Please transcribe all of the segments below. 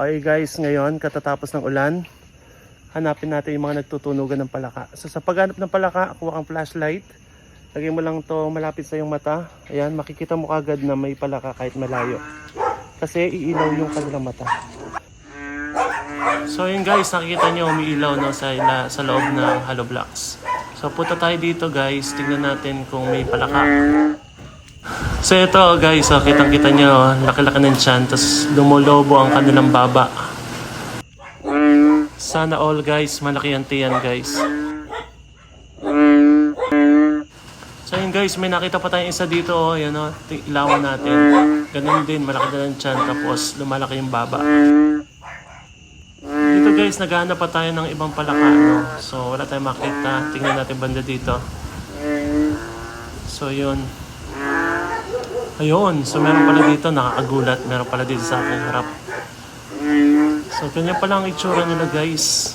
Okay guys, ngayon katatapos ng ulan, hanapin natin yung mga nagtutunugan ng palaka. So sa paghanap ng palaka, kuha kang flashlight. Lagay mo lang to malapit sa iyong mata. Ayan, makikita mo kagad na may palaka kahit malayo. Kasi iilaw yung kanilang mata. So yun guys, nakikita nyo umiilaw no, sa, ila, sa loob ng hollow blocks. So punta tayo dito guys, tingnan natin kung may palaka. So ito guys, oh, kitang kita nyo, oh, laki-laki ng tiyan, tapos lumulobo ang kanilang baba. Sana all guys, malaki ang tiyan guys. So yun guys, may nakita pa tayong isa dito, oh, yan oh, ti- ilawan natin. Ganun din, malaki na ng tiyan, tapos lumalaki yung baba. Dito guys, naghahanap pa tayo ng ibang palaka, no? So wala tayong makita, tingnan natin banda dito. So yun. Ayun, so meron pala dito, nakakagulat, meron pala dito sa aking harap. So ganyan pala ang itsura nila guys.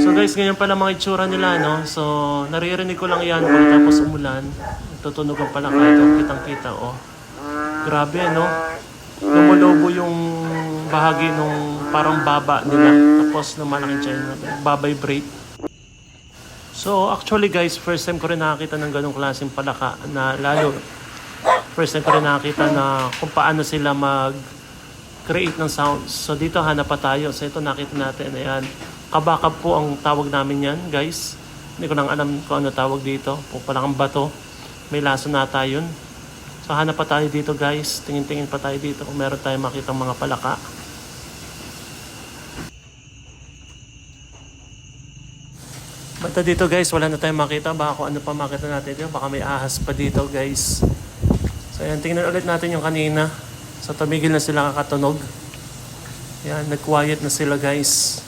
So guys, ganyan pala mga itsura nila, no? So, naririnig ko lang yan pagkatapos umulan. Tutunog ang pala kahit kitang kita, oh. Grabe, no? Lumulobo yung bahagi nung parang baba nila. Tapos lumalaki siya, babibrate. So, actually guys, first time ko rin nakakita ng ganong klaseng palaka na lalo first time ko rin nakakita na kung paano sila mag create ng sounds. So dito hanap pa tayo. So ito nakita natin. Ayan. Kabakab po ang tawag namin yan, guys. Hindi ko nang alam kung ano tawag dito. Kung palang bato. May laso na tayo yun. So hanap pa tayo dito, guys. Tingin-tingin pa tayo dito kung meron tayong makitang mga palaka. Basta dito guys, wala na tayong makita. Baka kung ano pa makita natin dito. Baka may ahas pa dito guys. So ayan, tingnan ulit natin yung kanina. So tumigil na sila kakatunog. Yan, nag-quiet na sila guys.